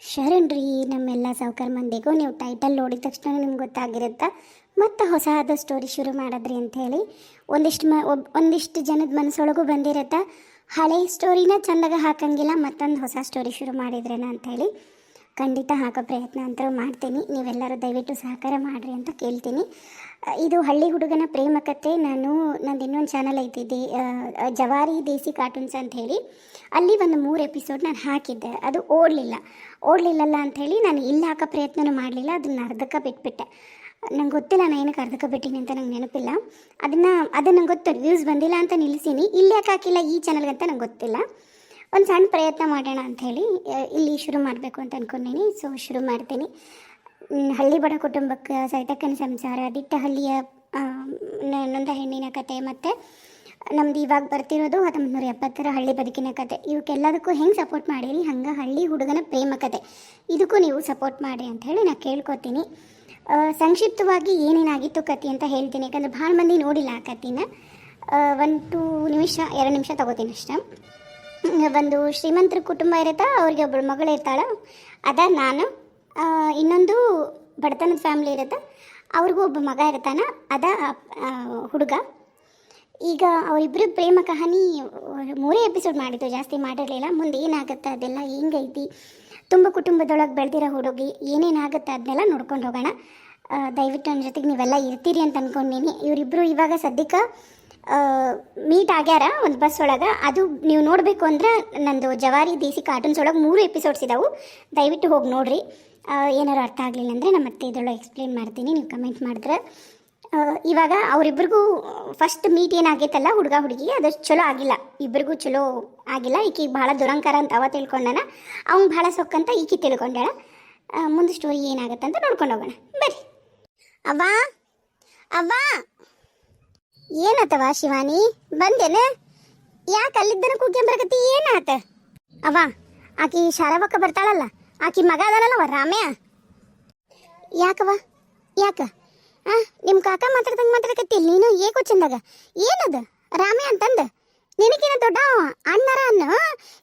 ಶರಣ್ರಿ ನಮ್ಮೆಲ್ಲ ಸಾವುಕಾರ ಮಂದಿಗೂ ನೀವು ಟೈಟಲ್ ನೋಡಿದ ತಕ್ಷಣ ನಿಮ್ಗೆ ಗೊತ್ತಾಗಿರುತ್ತೆ. ಮತ್ತೆ ಹೊಸಾದ ಸ್ಟೋರಿ ಶುರು ಮಾಡಿದ್ರಿ ಅಂಥೇಳಿ ಒಂದಿಷ್ಟು ಮ ಒಂದಿಷ್ಟು ಜನದ ಮನಸ್ಸೊಳಗೂ ಬಂದಿರುತ್ತೆ. ಹಳೆ ಸ್ಟೋರಿನ ಚಂದಾಗ ಹಾಕಂಗಿಲ್ಲ, ಮತ್ತೊಂದು ಹೊಸ ಸ್ಟೋರಿ ಶುರು ಮಾಡಿದ್ರೇನ ಅಂತ ಹೇಳಿ. ಖಂಡಿತ ಹಾಕೋ ಪ್ರಯತ್ನ ಅಂತರೂ ಮಾಡ್ತೀನಿ. ನೀವೆಲ್ಲರೂ ದಯವಿಟ್ಟು ಸಹಕಾರ ಮಾಡಿರಿ ಅಂತ ಕೇಳ್ತೀನಿ. ಇದು ಹಳ್ಳಿ ಹುಡುಗನ ಪ್ರೇಮ ಕಥೆ ನಾನು, ನಂದು ಇನ್ನೊಂದು ಚಾನಲ್ ಐತಿ ದೇ ಜವಾರಿ ದೇಸಿ ಕಾರ್ಟೂನ್ಸ್ ಅಂತ ಹೇಳಿ. ಅಲ್ಲಿ ಒಂದು ಮೂರು ಎಪಿಸೋಡ್ ನಾನು ಹಾಕಿದ್ದೆ. ಅದು ಓಡಲಿಲ್ಲ. ಓಡಲಿಲ್ಲಲ್ಲ ಅಂಥೇಳಿ ನಾನು ಇಲ್ಲಿ ಹಾಕೋ ಪ್ರಯತ್ನನೂ ಮಾಡಲಿಲ್ಲ. ಅದನ್ನ ಅರ್ಧಕ್ಕೆ ಬಿಟ್ಬಿಟ್ಟೆ. ನಂಗೆ ಗೊತ್ತಿಲ್ಲ ನಾನು ಏನಕ್ಕೆ ಅರ್ಧಕ್ಕೆ ಬಿಟ್ಟೀನಿ ಅಂತ ನಂಗೆ ನೆನಪಿಲ್ಲ. ಅದನ್ನು ಅದು ನಂಗೆ ಗೊತ್ತು. ವ್ಯೂಸ್ ಬಂದಿಲ್ಲ ಅಂತ ನಿಲ್ಲಿಸೀನಿ ಇಲ್ಲಿ ಯಾಕೆ ಹಾಕಿಲ್ಲ ಈ ಚಾನಲ್ಗಂತ ನಂಗೆ ಗೊತ್ತಿಲ್ಲ. ಒಂದು ಸಣ್ಣ ಪ್ರಯತ್ನ ಮಾಡೋಣ ಅಂಥೇಳಿ ಇಲ್ಲಿ ಶುರು ಮಾಡಬೇಕು ಅಂತ ಅಂದ್ಕೊಂಡಿನಿ ಸೊ ಶುರು ಮಾಡ್ತೀನಿ. ಹಳ್ಳಿ ಬಡ ಕುಟುಂಬಕ್ಕೆ ಸೈತಕ್ಕನ ಸಂಸಾರ ದಿಟ್ಟ ಹಳ್ಳಿಯ ನೊಂದ ಹೆಣ್ಣಿನ ಕತೆ ಮತ್ತು ನಮ್ದು ಇವಾಗ ಬರ್ತಿರೋದು ಹತ್ತೊಂಬತ್ತು ನೂರ ಎಪ್ಪತ್ತರ ಹಳ್ಳಿ ಬದುಕಿನ ಕತೆ. ಇವಕ್ಕೆಲ್ಲದಕ್ಕೂ ಹೆಂಗೆ ಸಪೋರ್ಟ್ ಮಾಡಿರಿ? ಹಂಗೆ ಹಳ್ಳಿ ಹುಡುಗನ ಪ್ರೇಮ ಕತೆ. ಇದಕ್ಕೂ ನೀವು ಸಪೋರ್ಟ್ ಮಾಡಿ ಅಂತ ಹೇಳಿ ನಾನು ಕೇಳ್ಕೊತೀನಿ. ಸಂಕ್ಷಿಪ್ತವಾಗಿ ಏನೇನಾಗಿತ್ತು ಕತೆ ಅಂತ ಹೇಳ್ತೀನಿ. ಯಾಕಂದ್ರೆ ಭಾಳ ಮಂದಿ ನೋಡಿಲ್ಲ ಆ ಕತೆನ. ಒಂದು ಟೂ ನಿಮಿಷ, ಎರಡು ನಿಮಿಷ ತಗೋತೀನಿ ಅಷ್ಟೇ ಒಂದು ಶ್ರೀಮಂತರ ಕುಟುಂಬ ಇರುತ್ತೆ, ಅವ್ರಿಗೆ ಒಬ್ಬಳು ಮಗಳು ಇರ್ತಾಳೆ. ಅದ ನಾನು. ಇನ್ನೊಂದು ಬಡತನದ ಫ್ಯಾಮ್ಲಿ ಇರುತ್ತೆ, ಅವ್ರಿಗೂ ಒಬ್ಬ ಮಗ ಇರ್ತಾನೆ. ಅದ ಹುಡುಗ. ಈಗ ಅವರಿಬ್ಬರು ಪ್ರೇಮ ಕಹಾನಿ ಮೂರೇ ಎಪಿಸೋಡ್ ಮಾಡಿದ್ದು, ಜಾಸ್ತಿ ಮಾಡಿರಲಿಲ್ಲ. ಮುಂದೆ ಏನಾಗುತ್ತೆ ಅದೆಲ್ಲ ಹೆಂಗೈತಿ? ತುಂಬ ಕುಟುಂಬದೊಳಗೆ ಬೆಳೆದಿರೋ ಹುಡುಗಿ, ಏನೇನಾಗುತ್ತೆ ಅದನ್ನೆಲ್ಲ ನೋಡ್ಕೊಂಡು ಹೋಗೋಣ. ದಯವಿಟ್ಟು ನನ್ನ ಜೊತೆಗೆ ನೀವೆಲ್ಲ ಇರ್ತೀರಿ ಅಂತ ಅಂದ್ಕೊಂಡಿನಿ ಇವರಿಬ್ಬರು ಇವಾಗ ಸದ್ಯಕ್ಕೆ ಮೀಟ್ ಆಗ್ಯಾರ ಒಂದು ಬಸ್ ಒಳಗೆ. ಅದು ನೀವು ನೋಡಬೇಕು ಅಂದ್ರೆ ನಂದು ಜವಾರಿ ದೇಸಿ ಕಾರ್ಟೂನ್ಸ್ ಒಳಗೆ ಮೂರು ಎಪಿಸೋಡ್ಸ್ ಇದಾವೆ. ದಯವಿಟ್ಟು ಹೋಗಿ ನೋಡ್ರಿ. ಏನಾರು ಅರ್ಥ ಆಗಲಿಲ್ಲ ಅಂದರೆ ನಮ್ಮ ಮತ್ತೆ ಇದರೊಳಗೆ ಎಕ್ಸ್ಪ್ಲೇನ್ ಮಾಡ್ತೀನಿ. ನೀವು ಕಮೆಂಟ್ ಮಾಡಿದ್ರೆ. ಇವಾಗ ಅವರಿಬ್ಬರಿಗೂ ಫಸ್ಟ್ ಮೀಟ್ ಏನಾಗೈತಲ್ಲ ಹುಡುಗ ಹುಡುಗಿ, ಅದು ಚಲೋ ಆಗಿಲ್ಲ. ಇಬ್ಬರಿಗೂ ಚಲೋ ಆಗಿಲ್ಲ. ಈಕಿ ಭಾಳ ದುರಂಕಾರ ಅಂತ ಅವ ತಿಳ್ಕೊಂಡನ. ಅವ್ನು ಭಾಳ ಸೊಕ್ಕಂತ ಈಕಿ ತಿಳ್ಕೊಂಡಾಳ ಮುಂದೆ ಸ್ಟೋರಿ ಏನಾಗುತ್ತೆ ಅಂತ ನೋಡ್ಕೊಂಡು ಹೋಗೋಣ. ಬರ್ರಿ. ಅವ್ವ ಅವ್ವ. ಏನತ್ತವ ಶಿವಾನಿ? ಬಂದೇನ? ಯಾಕೆ ಅಲ್ಲಿದ್ದನ ಕೂಗ್ಯ ಬರಕತ್ತಿ? ಏನಾತ? ಅವ್ವ, ಆಕಿ ಶಾರವಕ್ಕ ಬರ್ತಾಳಲ್ಲ, ಆಕಿ ಮಗ ಅದನಲ್ಲವ, ರಾಮ್ಯ? ಯಾಕವ ಯಾಕ? ಆ ನಿಮ್ಮ ಕಾಕ ಮಾತಾಡ್ದಂಗೆ ಮಾತಾಡಕತ್ತಿ, ನೀನು ಏಕೋ ಚಂದಾಗ? ಏನದ? ರಾಮ್ಯ ಅಂತಂದ? ನಿನಗೇನ ದೊಡ್ಡ ಅವ? ಅಣ್ಣರ ಅನ್ನ?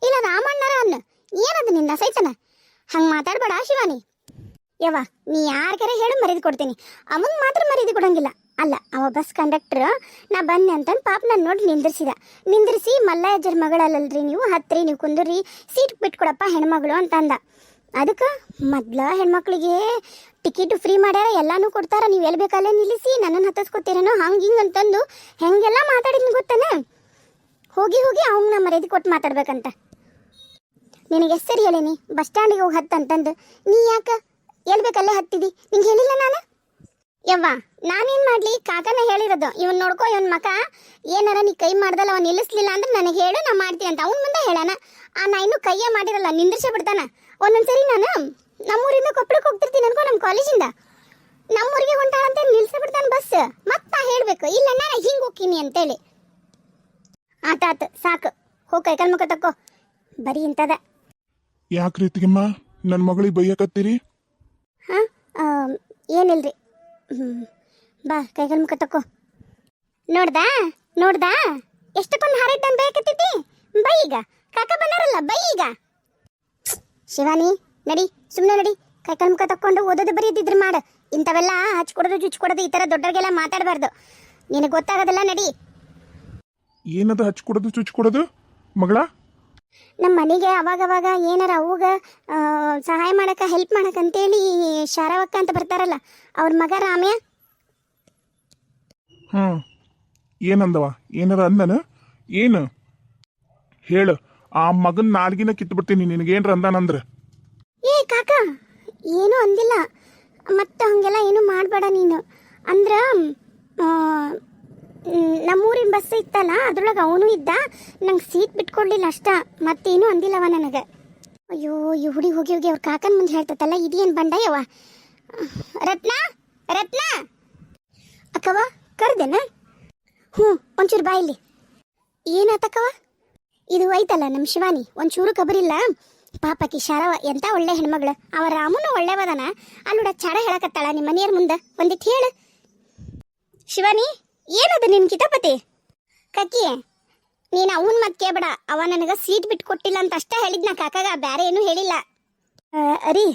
ಇಲ್ಲ ರಾಮಣ್ಣರ ಅನ್ನ? ಏನದ ನಿನ್ನ ಸೈತನ? ಹಂಗೆ ಮಾತಾಡ್ಬೇಡ ಶಿವಾನಿ. ಯವ್ವ, ನೀ ಯಾರಿಗಾರ ಹೇಳು ಮರ್ಯಾದೆ ಕೊಡ್ತೀನಿ. ಅವನ್ ಮಾತ್ರ ಮರ್ಯಾದೆ ಕೊಡಂಗಿಲ್ಲ. ಅಲ್ಲ, ಅವ ಬಸ್ ಕಂಡಕ್ಟರ್ ನಾ ಬನ್ನಿ ಅಂತಂದು ಪಾಪ ನಾನು ನೋಡಿ ನಿಂದಿರ್ಸಿದ. ನಿಂದಿರಿಸಿ ಮಲ್ಲಯ್ಯಜ್ಜರ ಮಗಳಲ್ಲಲ್ರಿ ನೀವು? ಹತ್ತಿರಿ ನೀವು ಕುಂದ್ರಿ. ಸೀಟ್ ಬಿಟ್ಕೊಡಪ್ಪ ಹೆಣ್ಮಗಳು ಅಂತಂದ. ಅದಕ್ಕೆ ಮೊದ್ಲ ಹೆಣ್ಮಕ್ಳಿಗೆ ಟಿಕೆಟ್ ಫ್ರೀ ಮಾಡ್ಯಾರ, ಎಲ್ಲಾನು ಕೊಡ್ತಾರ. ನೀವು ಎಲ್ಲಿ ಬೇಕಲ್ಲೇ ನಿಲ್ಲಿಸಿ ನನ್ನನ್ನು ಹತ್ತಿಸ್ಕೊತೀರೇನೋ, ಹಂಗೆ ಹಿಂಗೆ ಅಂತಂದು ಹೆಂಗೆಲ್ಲ ಮಾತಾಡಿದ್ನಿ ಗೊತ್ತಾನೆ? ಹೋಗಿ ಹೋಗಿ ಅವ್ನ ಮರ್ಯಾದೆ ಕೊಟ್ಟು ಮಾತಾಡ್ಬೇಕಂತ. ನಿನಗೆ ಎಷ್ಟು ಸರಿ ಹೇಳೀನಿ, ಬಸ್ ಸ್ಟ್ಯಾಂಡಿಗೆ ಹೋಗಿ ಹತ್ತಂತಂದು ನೀ ಯಾಕೆ ಎಲ್ಲಿ ಬೇಕಲ್ಲೇ ಹತ್ತಿದಿ? ನಿಂಗೆ ಹೇಳಿಲ್ಲ ನಾನು? ಯವ್ವ ನಾನೇನ್ ಮಾಡಲಿ? ಕಾಕನ ಹೇಳಿರೋದು. ಇವನ್ ನೋಡ್ಕೋ ಇವನ್ ಮಕ ಏನಾರ ನೀ ಕೈ ಮಾಡ್ದಲ್ಲ ಅವ್ನು ನಿಲ್ಲಿಸ್ಲಿಲ್ಲ ಅಂದ್ರೆ ನನಗೆ ಹೇಳು ನಾ ಮಾಡ್ತೀನಿ ಅಂತ. ಅವನ್ ಮುಂದೆ ಹೇಳಣ. ಆ ನಾ ಇನ್ನು ಕೈಯೇ ಮಾಡಿರಲ್ಲ ನಿಂದ್ರಿಸೇ ಬಿಡ್ತಾನ. ಒಂದೊಂದ್ಸರಿ ನಾನು ನಮ್ಮೂರಿಂದ ಕೊಪ್ಪಳಕ್ಕೆ ಹೋಗ್ತಿರ್ತೀನಿ ಅನ್ಕೋ ನಮ್ಮ ಕಾಲೇಜಿಂದ. ನಮ್ಮೂರಿಗೆ ಹೊಂಟಾಳಂತ ನಿಲ್ಸೇ ಬಿಡ್ತಾನೆ ಬಸ್. ಮತ್ತೆ ಹೇಳ್ಬೇಕು. ಇಲ್ಲ ನಾನು ಹಿಂಗೆ ಹೋಗ್ತೀನಿ ಅಂತೇಳಿ. ಆತ ಆತ ಸಾಕು. ಹೋಗಿ ಕೈಕಾಲು ಮುಖ ತಕ್ಕೋ. ಬರೀ ಇಂಥದ. ಯಾಕೆ ರೀತಿಗೆಮ್ಮ? ನನ್ನ ಮಗಳಿಗೆ ಬೈಯಕತ್ತೀರಿ? ಹಾಂ? ಏನಿಲ್ರಿ. ಬಾ ಕೈಗಳ ಮುಖ ತಕ್ಕೋ ನೋಡ್ದಾ? ನೋಡ್ದಾ? ಎಷ್ಟಕ್ಕೊಂದು ಹಾರ ಇದ್ದಂಗೆ ಬೇಕತ್ತಿದ್ದಿ ಬೈ ಈಗ. ಕಾಕ ಬಂದಾರಲ್ಲ, ಬೈ ಈಗ. ಶಿವಾನಿ, ನಡಿ ಸುಮ್ಮನೆ ನಡಿ. ಕೈಕಾಲು ಮುಖ ತಕ್ಕೊಂಡು ಓದೋದು ಬರೀದಿದ್ರು ಮಾಡು. ಇಂಥವೆಲ್ಲ ಹಚ್ಕೊಡೋದು ಚುಚ್ಕೊಡೋದು ಈ ಥರ ದೊಡ್ಡವ್ರಿಗೆಲ್ಲ ಮಾತಾಡಬಾರ್ದು. ನಿನಗೆ ಗೊತ್ತಾಗೋದಿಲ್ಲ, ನಡಿ. ಏನದು ಹಚ್ಕೊಡೋದು ಚುಚ್ಕೊಡೋದು ಮಗಳ? ನಮ್ಮ ಮನೆಗೆ ಅವಾಗವಾಗ ಏನಾರ ಅವಾಗ ಸಹಾಯ ಮಾಡಕ್ಕೆ ಹೆಲ್ಪ್ ಮಾಡಕ್ಕೆ ಅಂತೇಳಿ ಶಾರವಕ್ಕ ಅಂತ ಬರ್ತಾರಲ್ಲ ಅವ್ರ ಮಗ ರಾಮ್ಯ? ಹ್ಞೂ ಏನಂದವ? ಏನಾರ ಅಂದನ? ಏನು? ಹೇಳು ಆ ಮಗನ ನಾಲ್ಗಿನ ಕಿತ್ಬಿಡ್ತೀನಿ ನಿನಗೇನ್ರ ಅಂದಾನಂದ್ರೆ. ಏ ಕಾಕ ಏನೂ ಅಂದಿಲ್ಲ. ಮತ್ತೆ ಹಂಗೆಲ್ಲ ಏನು ಮಾಡಬೇಡ ನೀನು. ಅಂದ್ರ ನಮ್ಮೂರಿನ ಬಸ್ ಇತ್ತಲ್ಲ, ಅದ್ರೊಳಗೆ ಅವನು ಇದ್ದ. ನಂಗೆ ಸೀಟ್ ಬಿಟ್ಕೊಡ್ಲಿಲ್ಲ ಅಷ್ಟ. ಮತ್ತೇನು ಅಂದಿಲ್ಲವ ನನಗೆ. ಅಯ್ಯೋ, ಈ ಹುಡಿ ಹೋಗಿ ಹೋಗಿ ಅವ್ರ ಕಾಕನ ಮುಂದೆ ಹೇಳ್ತತ್ತಲ್ಲ ಇದೇನು ಬಂಡ ಯವ್ವ ರತ್ನ ರತ್ನ! ಅಕ್ಕವ ಕರ್ದೇನ? ಹ್ಞೂ ಒಂಚೂರು ಬಾ ಇಲ್ಲಿ. ಏನಾತಕ್ಕವ ಇದು ಐತಲ್ಲ ನಮ್ಮ ಶಿವಾನಿ, ಒಂಚೂರು ಕಬರಿಲ್ಲ. ಪಾಪಕಿ ಶಾರವ, ಎಂತ ಒಳ್ಳೆ ಹೆಣ್ಮಗಳು. ಅವ ರಾಮನು ಒಳ್ಳೆವದನ. ಅಲ್ಲೋಡ ಚಾಡ ಹೇಳಕತ್ತಾಳ ನಿಮ್ಮ ಮನೆಯವ್ರ ಮುಂದೆ. ಒಂದಿಟ್ಟು ಹೇಳು. ಶಿವಾನಿ ಏನದು ನಿನ್ ಕಿತಾಪತಿ? ಕಕ್ಕಿ ನೀನು ಅವನ್ ಮತ್ ಕೇಬೇಡ ಅವ ನನಗ ಸೀಟ್ ಬಿಟ್ಟು ಕೊಟ್ಟಿಲ್ಲ ಅಂತ ಅಷ್ಟೇ ಹೇಳಿದ್ನ ಕಾಕಾಗ ಬೇರೆ ಏನು ಹೇಳಿಲ್ಲ. ಅರಿ,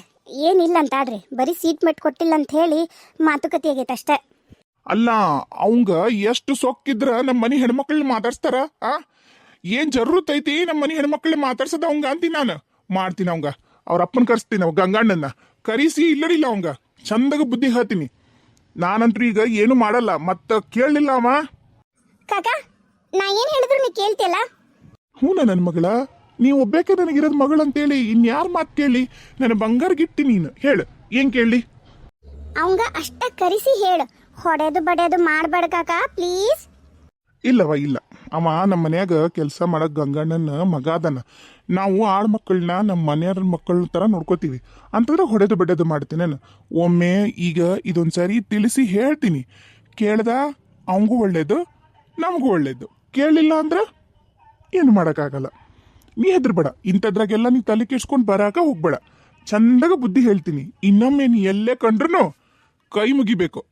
ಏನಿಲ್ಲ ಅಂತ ಆಡ್ರಿ. ಬರೀ ಸೀಟ್ ಮೆಟ್ ಕೊಟ್ಟಿಲ್ಲ ಅಂತ ಹೇಳಿ ಮಾತುಕತೆ ಆಗೈತೆ ಅಷ್ಟೇ. ಅಲ್ಲ, ಅವಂಗ ಎಷ್ಟು ಸೊಕ್ಕಿದ್ರ ನಮ್ಮ ಮನೆ ಹೆಣ್ಮಕ್ಳು ಮಾತಾಡ್ಸ್ತಾರ? ಆ? ಏನ್ ಜರೂರತ್ ಐತಿ ನಮ್ಮ ಮನೆ ಹೆಣ್ಮಕ್ಳು ಮಾತಾಡ್ಸದ ಅವಂಗ ಅಂತೀನಿ ನಾನು. ಮಾಡ್ತೀನಿ ಅವಂಗ. ಅವ್ರ ಅಪ್ಪನ ಕರೆಸ್ತೀನಿ ಅವ್ ಗಂಗಣ್ಣನ ಕರೀಸಿ ಇಲ್ಲರಿಲ್ಲ ಅವಂಗ. ಚಂದಗ ಬುದ್ಧಿ ಹೇಳ್ತೀನಿ. ನಾನಂತ್ರು ಈಗ ಏನು ಮಾಡಲ್ಲ. ಮತ್ತ ಕೇಳಲಿಲ್ಲ ಅವ? ಕಾಕ ನಾ ಏನು ಹೇಳಿದ್ರು ನೀ ಕೇಳ್ತಿಯಲ್ಲ? ಹ್ಞೂ ನನ್ನ ಮಗಳ. ನೀವು ಒಬ್ಬೇಕೆ ನನಗಿರೋದು ಮಗಳು ಅಂತೇಳಿ ಇನ್ಯಾರ ಮಾತು ಕೇಳಿ ನನ್ನ ಬಂಗಾರ ಗಿಟ್ಟಿ ನೀನು. ಹೇಳು ಏನ್ ಕೇಳಿ ಅವಂಗ ಅಷ್ಟ ಕರಿಸಿ ಹೇಳು. ಹೊಡೆದು ಬಡೆದು ಮಾಡಬೇಡ ಕಾಕ ಪ್ಲೀಸ್ ಇಲ್ಲವ ಇಲ್ಲ. ಅವ ನಮ್ಮ ಮನ್ಯಾಗ ಕೆಲಸ ಮಾಡಕ್ ಗಂಗಣ್ಣನ ಮಗ ಅದನ. ನಾವು ಆಳ್ ಮಕ್ಕಳನ್ನ ನಮ್ಮ ಮನೆಯವ್ರ ಮಕ್ಕಳ ತರ ನೋಡ್ಕೋತೀವಿ. ಅಂತಂದ್ರೆ ಹೊಡೆದು ಬಿಡೋದು ಮಾಡ್ತೀನಿ ಒಮ್ಮೆ ಈಗ ಇದೊಂದ್ಸರಿ ತಿಳಿಸಿ ಹೇಳ್ತೀನಿ. ಕೇಳ್ದ ಅವಂಗೂ ಒಳ್ಳೇದು ನಮಗೂ ಒಳ್ಳೇದು. ಕೇಳಲಿಲ್ಲ ಅಂದ್ರೆ ಏನು ಮಾಡೋಕ್ಕಾಗಲ್ಲ. ನೀ ಹೆದ್ರಬೇಡ. ಇಂಥದ್ರಾಗೆಲ್ಲ ನೀ ತಲೆ ಕೆಡ್ಸ್ಕೊಂಡು ಬರಾಕ ಹೋಗ್ಬೇಡ. ಚಂದಾಗ ಬುದ್ಧಿ ಹೇಳ್ತೀನಿ. ಇನ್ನೊಮ್ಮೆ ನೀ ಎಲ್ಲೇ ಕಂಡ್ರು ಕೈ ಮುಗಿಬೇಕು.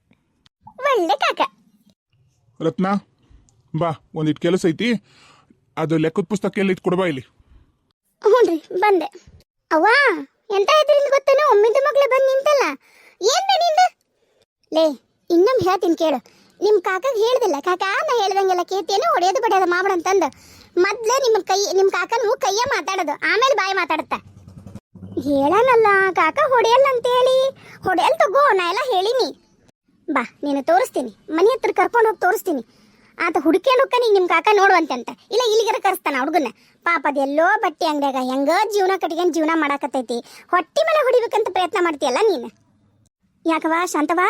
ಒಳ್ಳೆ ಕಾಕ. ರತ್ನ? ಬಾ ಒಂದಿಟ್ಟು ಕೆಲಸ ಐತಿ. ಅದು ಲೆಕ್ಕದ ಪುಸ್ತಕ ಎಲ್ಲ ಇಟ್ ಕೊಡ್ಬಾ ಇಲ್ಲಿ ಹ್ಞೂನ್ರಿ ಬಂದೆ. ಅವ್ವ, ಎಂತ ಇದ್ರಿಂದ ಗೊತ್ತೇನೋ ಒಮ್ಮಿಂದ ಮಗ್ಳೆ ಬಂದು ನಿಂತಲ್ಲ. ಏನ್ನಿಂದ? ಲೇ, ಇನ್ನೊಮ್ಮೆ ಹೇಳ್ತೀನಿ ಕೇಳು. ನಿಮ್ಮ ಕಾಕಾಗ ಹೇಳ್ದಿಲ್ಲ? ಕಾಕ, ನಾ ಹೇಳ್ದಂಗೆಲ್ಲ ಕೇಳ್ತೇನೆ. ಹೊಡೆಯೋದು ಬಡಿಯೋದು ಮಾಬಡ ಅಂತಂದು ಮೊದ್ಲು ನಿಮ್ಮ ಕೈ ನಿಮ್ಮ ಕಾಕನು ಕೈಯ ಮಾತಾಡೋದು. ಆಮೇಲೆ ಬಾಯಿ ಮಾತಾಡುತ್ತ? ಹೇಳನಲ್ಲ, ಕಾಕ ಹೊಡೆಯಲ್ಲ ಅಂತೇಳಿ ಹೊಡೆಯಲ್ ತಗೋ, ನಾ ಎಲ್ಲ ಹೇಳಿನಿ. ಬಾ, ನೀನು ತೋರಿಸ್ತೀನಿ. ಮನೆ ಹತ್ರ ಕರ್ಕೊಂಡು ಹೋಗಿ ತೋರಿಸ್ತೀನಿ. ಆತ ನೀ ನಿಮ್ಮ ಕಾಕ ನೋಡುವಂತೆ ಅಂತ ಇಲ್ಲ ಇಲ್ಲಿಗರ ಕರೆಸ್ತಾನ ಹುಡುಗನ ಪಾಪ ಅದೆಲ್ಲೋ ಬಟ್ಟೆ ಅಂಗಡಿಯಾಗ ಹೆಂಗ ಜೀವನ ಕಟ್ಕೊಂಡು ಜೀವನ ಮಾಡಾಕತ್ತೈತಿ. ಹೊಟ್ಟಿ ಮೇಲೆ ಹೊಡಿಬೇಕಂತ ಪ್ರಯತ್ನ ಮಾಡ್ತೀಯಲ್ಲ ನೀನು? ಯಾಕವಾ ಶಾಂತವಾ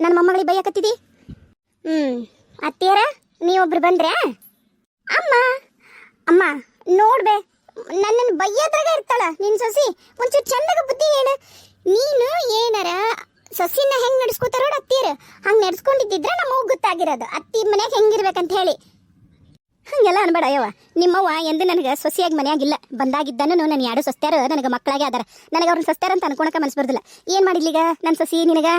ನನ್ನ ಮೊಮ್ಮಗಳಿಗೆ ಬೈಯಕತ್ತಿದಿ? ಹ್ಞೂ ಅತ್ತಿಯರ, ನೀವೊಬ್ರು ಬಂದ್ರೆ? ಅಮ್ಮ ಅಮ್ಮ, ನೋಡ್ಬೆ, ನನ್ನನ್ನು ಬೈಯೋದ್ರಾಗ ಇರ್ತಾಳ ನಿನ್ನ ಸೊಸಿ. ಒಂಚೂರು ಚಂದಾಗ ಬುದ್ಧಿ ಹೇಳು. ನೀನು ಏನಾರ ಸೊಸಿನ ಹೆಂಗ್ ನಡ್ಸ್ಕೊತಾರ ನೋಡು ಅತ್ತಿಯರು. ಹಂಗೆ ನಡ್ಸ್ಕೊಂಡಿದ್ದಿದ್ರೆ ನಮಗ್ ಗೊತ್ತಾಗಿರೋದು. ಅತ್ತಿ ಮನ್ಯಾಗ ಹೆಂಗಿರ್ಬೇಕಂತ ಹೇಳಿ. ಹಂಗೆಲ್ಲ ಅನ್ಬೇಡ ಅಯ್ಯವ ನಿಮ್ಮವ್ವ ಎಂದು ನನಗೆ ಸೊಸೆಯಾಗಿ ಮನೆಯಾಗಿಲ್ಲ. ಬಂದಾಗಿದ್ದನು ನನ್ನ ಎರಡು ಸೊಸ್ತ್ಯಾರು, ನನಗೆ ಮಕ್ಕಳಾಗೆ ಅದಾರ. ನನಗೆ ಅವ್ರನ್ನ ಸೊಸ್ತ್ಯಾರ ಅಂತ ಅನ್ಕೊಳಕ ಮನ್ಸು ಬರ್ದಿಲ್ಲ. ಏನು ಮಾಡಿದ್ಲೀಗ ನನ್ನ ಸೊಸಿ ನಿನಗ?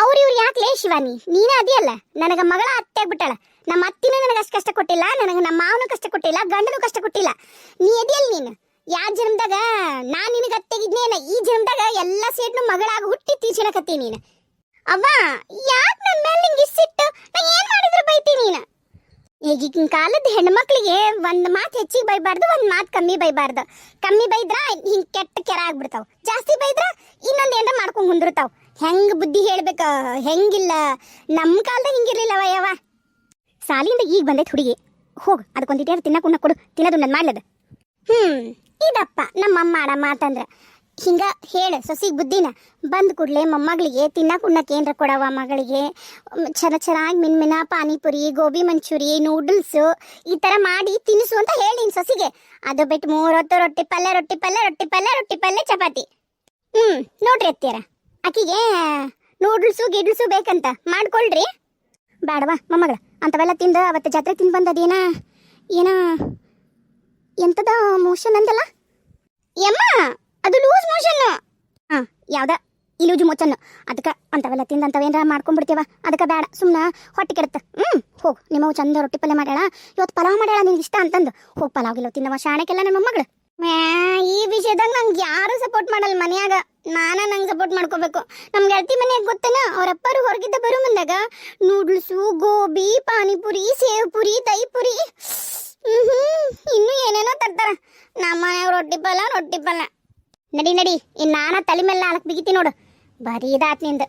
ಅವ್ರು ಇವ್ರು ಯಾಕೆ ಶಿವಾನಿ? ನೀನೇ ಅದಿಯಲ್ಲ ನನಗೆ ಮಗಳ ಅತ್ತೆ ಆಗ್ಬಿಟ್ಟಾಳ. ನಮ್ಮ ಅತ್ತಿನೂ ನನಗೆ ಅಷ್ಟು ಕಷ್ಟ ಕೊಟ್ಟಿಲ್ಲ, ನನಗೆ ನಮ್ಮ ಮಾವನು ಕಷ್ಟ ಕೊಟ್ಟಿಲ್ಲ, ಗಂಡನೂ ಕಷ್ಟ ಕೊಟ್ಟಿಲ್ಲ. ನೀ ಅದಿಯಲ್ಲ ನೀನು? ಯಾ ಜನ್ಮದಾಗ? ನಾನು ನಿನಗೆ ಅತ್ತೆಗಿದ್ನೇನ? ಈ ಜನ್ಮದಾಗ ಎಲ್ಲ ಸೇಟ್ನು ಮಗಳಾಗಿ ಹುಟ್ಟಿ ತೀರ್ಚಿನಕತ್ತಿ ನೀನು. ಅವ್ವ, ಯಾಕೆ ನನ್ನ ಮೇಲೆ ನಿಂಗೆ ಇಷ್ಟಿಟ್ಟು ನಾ ಏನು ಮಾಡಿದ್ರು ಬೈತಿ ನೀನು? ಈಗಿನ ಕಾಲದ ಹೆಣ್ಮಕ್ಳಿಗೆ ಒಂದು ಮಾತು ಹೆಚ್ಚಿಗೆ ಬೈಬಾರ್ದು, ಒಂದು ಮಾತು ಕಮ್ಮಿ ಬೈಬಾರ್ದು. ಕಮ್ಮಿ ಬೈದ್ರ ಹಿಂಗೆ ಕೆಟ್ಟ ಕೆರ ಆಗ್ಬಿಡ್ತಾವ. ಜಾಸ್ತಿ ಬೈದ್ರ ಇನ್ನೊಂದು ಏನಾರ ಮಾಡ್ಕೊಂಡು ಕುಂದಿರ್ತಾವ. ಹೆಂಗ್ ಬುದ್ಧಿ ಹೇಳ್ಬೇಕ? ಹೆಂಗಿಲ್ಲ? ನಮ್ಮ ಕಾಲದಾಗ ಹಿಂಗಿರ್ಲಿಲ್ಲವ ಯಾವ ಸಾಲಿಂದ ಈಗ ಬಂದೈತೆ ಹುಡುಗಿ. ಹೋಗು ಅದಕ್ಕೊಂದಿಟ್ಟು ತಿನ್ನಕ್ಕೆ ಕೊಡು. ತಿನ್ನೋದು ನನ್ನ ಮಾಡ್ಲದ. ಹ್ಮ್. ಇದಪ್ಪ ನಮ್ಮಮ್ಮ ಮಾಡ ಮಾತಂದ್ರ. ಹಿಂಗ ಹೇಳ, ಸೊಸಿಗೆ ಬುದ್ಧಿನ. ಬಂದ ಕೂಡ್ಲೆ ಮೊಮ್ಮಗಳಿಗೆ ತಿನ್ನಕ್ಕೆ ಉಣ್ಣಕ್ಕೆ ಏನ್ರ ಕೊಡವ ಮಗಳಿಗೆ? ಚೆನ್ನ ಚೆನ್ನಾಗಿ ಮಿನ್ ಮಿನ ಪಾನಿಪುರಿ, ಗೋಬಿ ಮಂಚೂರಿ, ನೂಡಲ್ಸು ಈ ಥರ ಮಾಡಿ ತಿನ್ನಿಸು ಅಂತ ಹೇಳಿ ಸೊಸಿಗೆ. ಅದು ಬಿಟ್ಟು ಮೂರೊತ್ತು ರೊಟ್ಟಿ ಪಲ್ಯ ರೊಟ್ಟಿ ಪಲ್ಯ ರೊಟ್ಟಿ ಪಲ್ಯ ರೊಟ್ಟಿ ಪಲ್ಯ, ಚಪಾತಿ. ಹ್ಮ್, ನೋಡ್ರಿ ಅತ್ತಿಯರ. ಅಕ್ಕಿಗೆ ನೂಡಲ್ಸು, ಗಿಡ್ಲ್ಸು ಬೇಕಂತ. ಮಾಡ್ಕೊಳ್ರಿ. ಬೇಡವಾ ಮೊಮ್ಮಗಳ, ಅಂಥವೆಲ್ಲ ತಿಂದ ಅವತ್ತು ಜಾತ್ರೆ ತಿಂದು ಬಂದದೇನ? ಏನ? ಎಂತದ ಮೋಷನ್ ಅಂದಲ್ಲ? ಯಮ್ಮ ಅದು ಲೂಸ್ ಮೋಷನ್ ಹಾ, ಯಾವ್ದ? ಈ ಲೂಜು ಮೋಚನ್ ಅದಕ್ಕೆ ಅಂತವೆಲ್ಲ ತಿಂದ ಅಂತವೇನ ಮಾಡ್ಕೊಂಡ್ಬಿಡ್ತೀವ ಅದಕ್ಕೆ ಬೇಡ ಸುಮ್ಮನೆ ಹೊಟ್ಟೆ ಕೆಡುತ್ತೆ. ಹ್ಞೂ ಹೋಗು ನಿಮ್ಮವು ಚಂದ ರೊಟ್ಟಿ ಪಲ್ಯ ಮಾಡ್ಯಾಳ. ಇವತ್ತು ಪಲಾವ್ ಮಾಡ್ಯಾಳ ನಿನ್ಗೆ ಇಷ್ಟ ಅಂತಂದು. ಹೋಗಿ, ಪಲಾವ್ ಇಲ್ಲ ತಿನ್ನವ ಶಾಣಕ್ಕೆಲ್ಲ ನನ್ನ ಮಗಳು. ಈ ವಿಷಯದಾಗ ನಂಗೆ ಯಾರು ಸಪೋರ್ಟ್ ಮಾಡಲ್ಲ ಮನ್ಯಾಗ. ನಾನ ನಂಗೆ ಸಪೋರ್ಟ್ ಮಾಡ್ಕೋಬೇಕು. ನಮ್ ಗೆಳತಿ ಮನೆಯಾಗ ಗೊತ್ತೇನ? ಅವ್ರಪ್ಪರು ಹೊರಗಿದ್ದ ಬರೋ ಮುಂದಾಗ ನೂಡ್ಲ್ಸು ಗೋಬಿ, ಪಾನಿಪುರಿ ಸೇವ್ ಪುರಿ ದೈ ಪುರಿ ಇನ್ನು ಏನೇನೋ ತರ್ತಾರ. ನಮ್ಮ ಮನ್ಯಾಗ ರೊಟ್ಟಿ ಪಲ್ಲ ರೊಟ್ಟಿ ಪಲ್ಲ ನಡಿ ನಡಿ, ಇನ್ನು ನಾನ ತಲೆ ಮೇಲೆ ನಾಲ್ಕು ಬಿಗಿತಿ ನೋಡು. ಬರೀ ಇದಾತ್ ನಿಂದು.